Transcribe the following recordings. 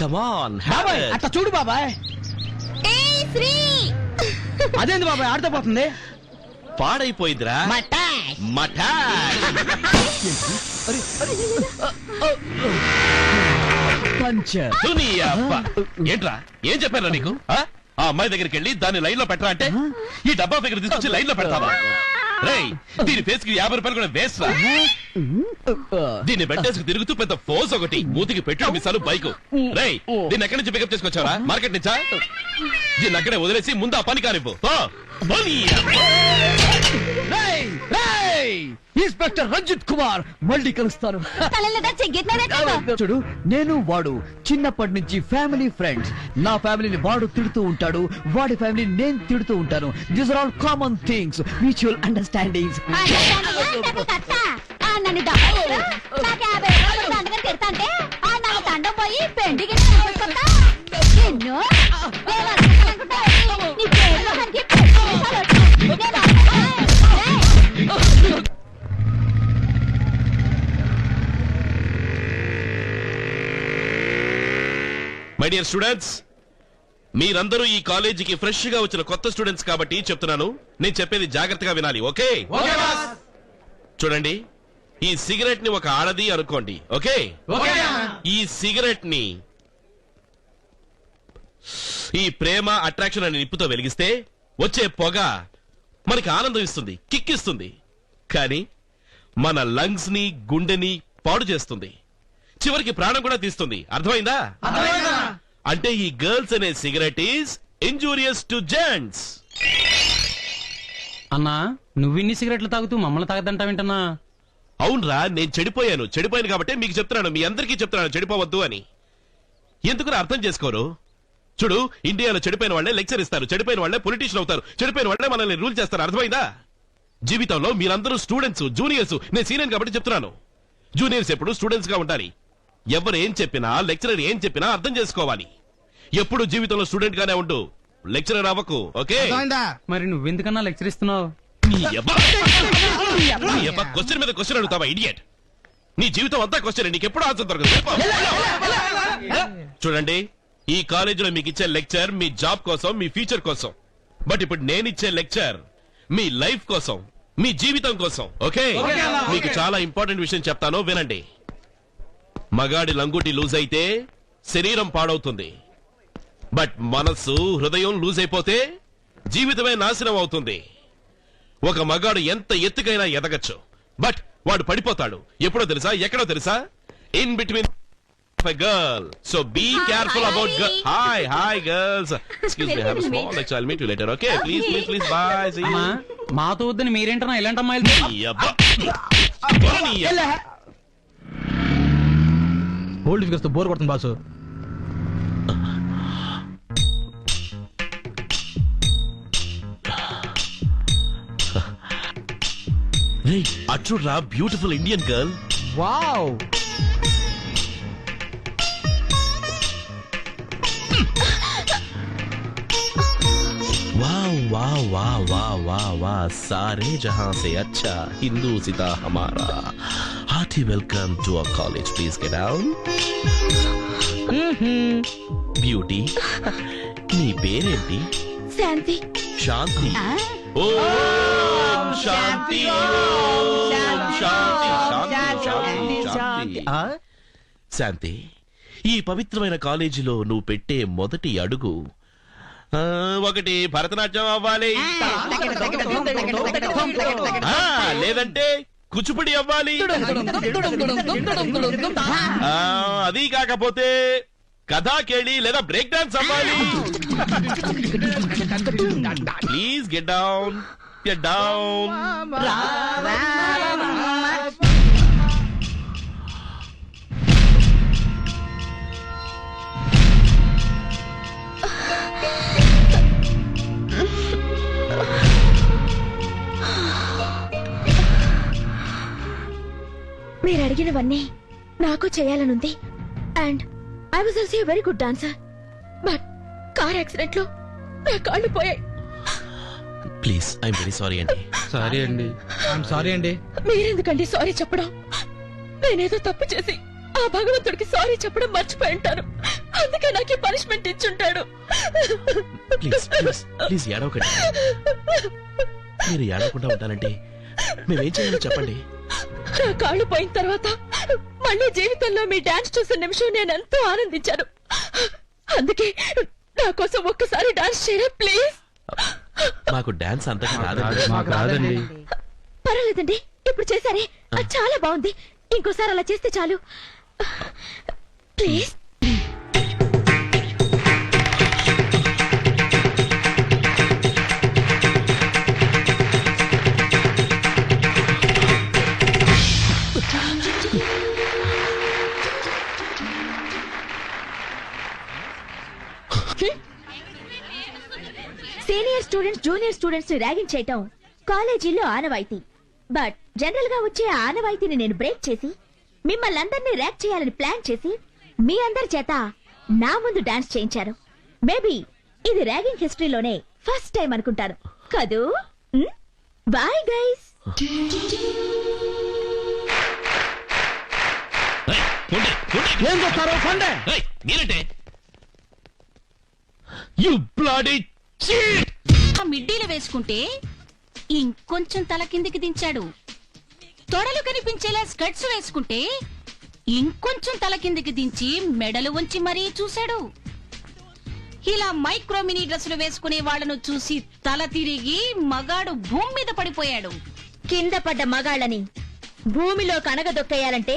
కమాన్ బాబాయ్ అట్లా చూడు బాబాయ్. ఏయ్ శ్రీ! అదేంది బాబాయ్ ఆడితో పోతుంది? పాడైపోయిందిరా మఠా. ఏంట్రా? ఏం చెప్పాను నీకు? ఆ? ఆ అమ్మాయి దగ్గరికి వెళ్ళి దాన్ని లైన్లో పెట్టరా అంటే? ఈ డబ్బా దగ్గర తీసుకొచ్చి లైన్లో పెడతావా రేయ్ దీని ఫేస్కి యాభై రూపాయలు కూడా వేస్తా దీన్ని పెట్టేసుకు తిరుగుతూ పెద్ద ఫోర్స్ ఒకటి. మూతికి పెట్టు మిసాలు బైక్. రేయ్ దీన్ని ఎక్కడి నుంచి పికప్ చేసుకొచ్చావరా? మార్కెట్ నుంచా? దీన్ని అక్కడే వదిలేసి ముందు ఆ పని కానివ్వు. పో. పోనీ. ఇన్స్పెక్టర్ రంజిత్ కుమార్. మళ్ళీ కలుస్తాను. చూడు నేను వాడు చిన్నప్పటి నుంచి ఫ్యామిలీ ఫ్రెండ్స్ నా ఫ్యామిలీని వాడు తిడుతూ ఉంటాడు. వాడి ఫ్యామిలీ నేను తిడుతూ ఉంటాను. These are all common things mutual understandings నన్ను డియర్ స్టూడెంట్స్ మీరందరూ ఈ కాలేజీకి ఫ్రెష్గా వచ్చిన కొత్త స్టూడెంట్స్ కాబట్టి చెప్తున్నాను. నేను చెప్పేది జాగ్రత్తగా వినాలి ఓకే? చూడండి ఈ సిగరెట్ని ఒక ఆడది అనుకోండి ఓకే? ఈ సిగరెట్ని ఈ ప్రేమ అట్రాక్షన్ అనే నిప్పుతో వెలిగిస్తే వచ్చే పొగ మనకి ఆనందం ఇస్తుంది కిక్ ఇస్తుంది. కానీ మన లంగ్స్ని గుండెని పాడు చేస్తుంది. చివరికి ప్రాణం కూడా తీస్తుంది. అర్థమైందా. అంటే ఈ గర్ల్స్ అనే cigarette is injurious to gents. అన్నా నువ్వు ఇన్ని సిగరెట్లు తాగుతూ మమ్మల్ని తాగదంటావేంటన్నా అవునరా నేను చెడిపోయాను. చెడిపోయాను కాబట్టి మీకు చెప్తున్నాను. మీ అందరికీ చెప్తున్నాను. చెడిపోవద్దు అని. ఎందుకు అర్థం చేసుకోరు? చూడు ఇండియాలో చెడిపోయిన వాళ్ళే లెక్చర్ ఇస్తారు. చెడిపోయిన వాళ్ళే పొలిటీషియన్ అవుతారు. చెడిపోయిన వాళ్ళే మనల్ని రూల్ చేస్తారు. అర్థమైందా? జీవితంలో మీరందరూ స్టూడెంట్స్ జూనియర్స్ నేను సీనియర్ కాబట్టి చెప్తున్నాను. జూనియర్స్ ఎప్పుడు స్టూడెంట్స్గా ఉండాలి. ఎవరు ఏం చెప్పినా లెక్చరర్ ఏం చెప్పినా అర్థం చేసుకోవాలి. ఎప్పుడు జీవితంలో స్టూడెంట్ గానే ఉండు. లెక్చరర్ అవ్వకు ఓకే? మరి నువ్వెందుకన్నా లెక్చర్ ఇస్తున్నావు? క్వశ్చన్ మీద క్వశ్చన్ అడుగుతావా ఇడియట్ నీ జీవితం అంతా క్వశ్చన్ నీకు ఎప్పుడు ఆన్సర్ దొరకదు. చూడండి ఈ కాలేజీలో మీకు ఇచ్చే లెక్చర్ మీ జాబ్ కోసం మీ ఫ్యూచర్ కోసం. బట్ ఇప్పుడు నేను ఇచ్చే లెక్చర్ మీ లైఫ్ కోసం మీ జీవితం కోసం ఓకే? మీకు చాలా ఇంపార్టెంట్ విషయం చెప్తాను వినండి. మగాడి లంగుటి లూజ్ అయితే శరీరం పాడవుతుంది. బట్ మనస్సు హృదయం లూజ్ అయిపోతే జీవితమే నాశనం అవుతుంది. ఒక మగాడు ఎంత ఎత్తుకైనా ఎదగచ్చు. బట్ వాడు పడిపోతాడు. ఎప్పుడో తెలుసా? ఎక్కడో తెలుసా? In between girl. So be careful about hi hi girls. Excuse me have small lecture I'll meet you later okay please please please bye see అమ్మా మాతో వద్దని మీరేంటన్నా ఇలాంటి అమ్మాయిలు? ఓల్డ్ ఫిగర్స్ తో బోర్ కొడుతుంది boss అచ్చుడ్రా beautiful Indian girl wow वाह वाह वाह वाह वाह वाह सारे जहां से अच्छा हिंदू सिता हमारा hearty welcome to our college please get down beauty. నీ పేరేంటి? శాంతి. శాంతి? ఓం శాంతి. ఓం శాంతి శాంతి శాంతి. శాంతి శాంతి ఈ పవిత్రమైన కాలేజీలో నువ్వు పెట్టే మొదటి అడుగు ఒకటి భరతనాట్యం అవ్వాలి. లేదంటే కుచుపుడి అవ్వాలి ఆ, అది కాకపోతే కథా కేళి లేదా బ్రేక్ డాన్స్ అవ్వాలి please get down get down అడిగినవన్నీ నాకు చేయాలనుంది. And I was also very good dancer but car యాక్సిడెంట్లో నా కాళ్ళు పోయాయి. ప్లీజ్ ఐఎమ్ వెరీ సారీ అండి సారీ అండి ఐఎమ్ సారీ అండి మీరెందుకండి సారీ చెప్పడం? నేనేదో తప్పు చేసి ఆ భగవంతుడికి సారీ చెప్పడం మర్చిపోయి ఉంటాను. అందుకే నాకు పనిష్మెంట్ ఇచ్చుంటాడు. ప్లీజ్ ప్లీజ్ ప్లీజ్ ఏడవకండి. మీరు ఏడవకుండా ఉంటానంటే మేమేం చేయాలో చెప్పండి. నా కాళ్ళు పోయిన తర్వాత మళ్ళీ జీవితంలో మీ డాన్స్ చూసిన నిమిషం నేను ఎంతో ఆనందించాను. అందుకే నా కోసం ఒక్కసారి డాన్స్ చేయరా ప్లీజ్? మాకు డాన్స్ అంతగా రాదండి. మాకు రాదండి. పర్వాలేదండి ఇప్పుడు చేశారే. అది చాలా బాగుంది. ఇంకోసారి అలా చేస్తే చాలు. ప్లీజ్. జూనియర్ స్టూడెంట్స్ని ర్యాగింగ్ చేయటం కాలేజీలో ఆనవాయితీ. బట్ జనరల్గా వచ్చే ఆనవాయితీని నేను బ్రేక్ చేసి మిమ్మల్ని అందరినీ ర్యాక్ చేయాలని ప్లాన్ చేసి మీ అందరి చేత నా ముందు డాన్స్ చేయించాను మేబీ ఇది ర్యాగింగ్ హిస్టరీలోనే ఫస్ట్ టైం అనుకుంటాను. కదూ? Bye guys. ఏం చేస్తారు? పండే. ఏయ్, మీరంటే యు బ్లడీ చీట్ ఆ మిడ్డీలు వేసుకుంటే ఇంకొంచెం తల కిందికి దించాడు. తొడలు కనిపించేలా స్కర్ట్స్ వేసుకుంటే ఇంకొంచెం తల కిందికి దించి మెడలు వంచి మరీ చూశాడు. ఇలా మైక్రో మినీ డ్రెస్సులు వేసుకునే వాళ్ళను చూసి తల తిరిగి మగాడు భూమి మీద పడిపోయాడు. కింద పడ్డ మగాళ్ళని భూమిలో కనగదొక్కేయాలంటే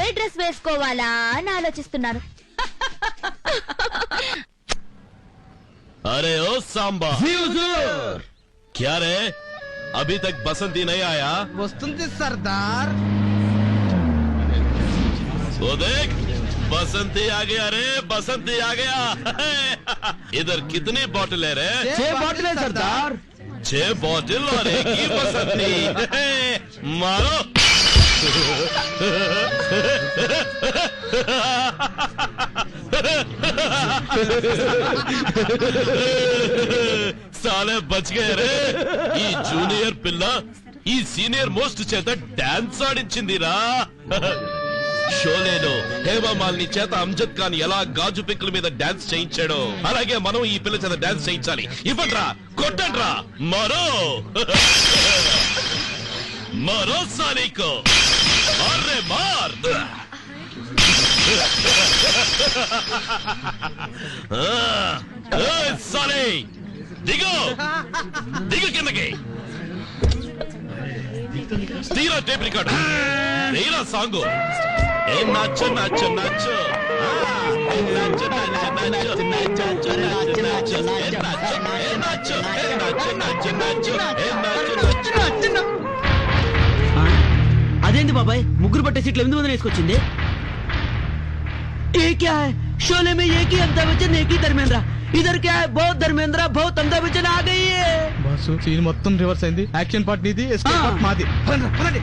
ఏ డ్రెస్ వేసుకోవాలా అని ఆలోచిస్తున్నాను अरे ओ सांबा। जी हुजूर। क्या रे? अभी तक बसंती नहीं आया? वस्तुंती सरदार। वो देख बसंती आ गया रे बसंती आ गया। इधर कितनी बॉटल है रे? छह बॉटल है सरदार। छह बॉटल और एक ही बसंती। मारो। సాలే బచ్ రే ఈ జూనియర్ పిల్ల ఈ సీనియర్ మోస్ట్ చేత డాన్స్ ఆడించిందిరా షోలేలో హేమమాలిని చేత అంజద్ ఖాన్ ఎలా గాజు పిక్కుల మీద డాన్స్ చేయించాడో అలాగే మనం ఈ పిల్ల చేత డాన్స్ చేయించాలి ఇవ్వండ్రా కొట్టండ్రా మరో మరో సాలీకో అర్రే మార్ సారీ సాలే దిగు దిగు కిందకి తీరా టేప్ రికార్డ్ తీరా సాంగ్ ఏ నచ్చు నచ్చు నచ్చు ఆ, ఏ నచ్చు నచ్చు నచ్చు నచ్చు నచ్చు నచ్చు నచ్చు నచ్చు నచ్చు నచ్చు నచ్చు నచ్చు అదేంటి బాబాయ్ ముగ్గురు పట్టే సీట్లు ఎనిమిది మంది వేసుకొచ్చింది ఏ క్యా है शोले में एक ही अमिताभ बच्चन एक ही धर्मेंद्र इधर क्या है बहुत धर्मेंद्र बहुत अमिताभ बच्चन आ गई है బాసు సీన్ మొత్తం రివర్స్ అయింది యాక్షన్ పార్ట్ నీది ఎస్కేప్ పార్ట్ మాది పదండ్రా, పదండి.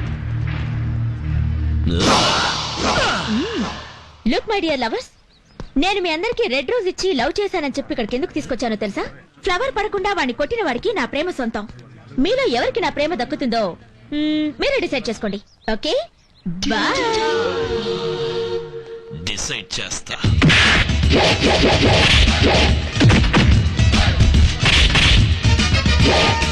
లుక్ మై డియర్ లవర్స్ నేను మీ అందరికి రెడ్ రోజ్ ఇచ్చి లవ్ చేశానని చెప్పి ఇక్కడికి ఎందుకు తీసుకొచ్చానో తెలుసా ఫ్లవర్ పడకుండా వాడిని కొట్టిన వాడికి నా ప్రేమ సొంతం మీలో ఎవరికి నా ప్రేమ దక్కుతుందో మ్మ్, మీరే డిసైడ్ చేసుకోండి ఓకే బాయ్ సూసైడ్ చేస్తా Yeah.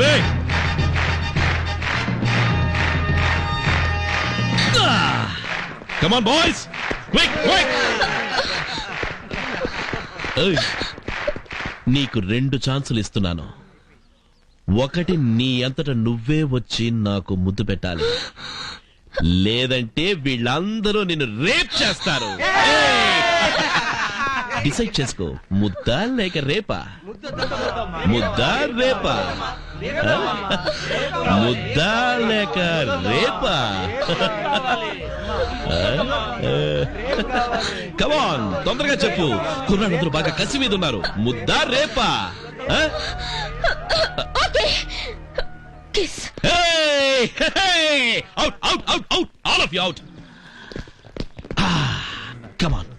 Hi baby come on boys quick quick నీకు రెండు ఛాన్సులు ఇస్తున్నాను. ఒకటి నీ అంతట నువ్వే వచ్చి నాకు ముద్దు పెట్టాలి. లేదంటే వీళ్ళందరూ నిన్ను రేప్ చేస్తారు. డిసైడ్ చేసుకో. ముద్దా లేక రేపా? ముద్దా రేపా? ముద్దా లేక రేపా? కమాన్ తొందరగా చెప్పు. కుర్రాళ్ళందరూ బాగా కసి మీద ఉన్నారు. ముద్దా రేపా? Okay. Kiss out out out out all of you out come on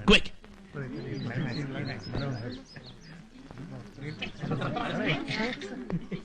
すいません。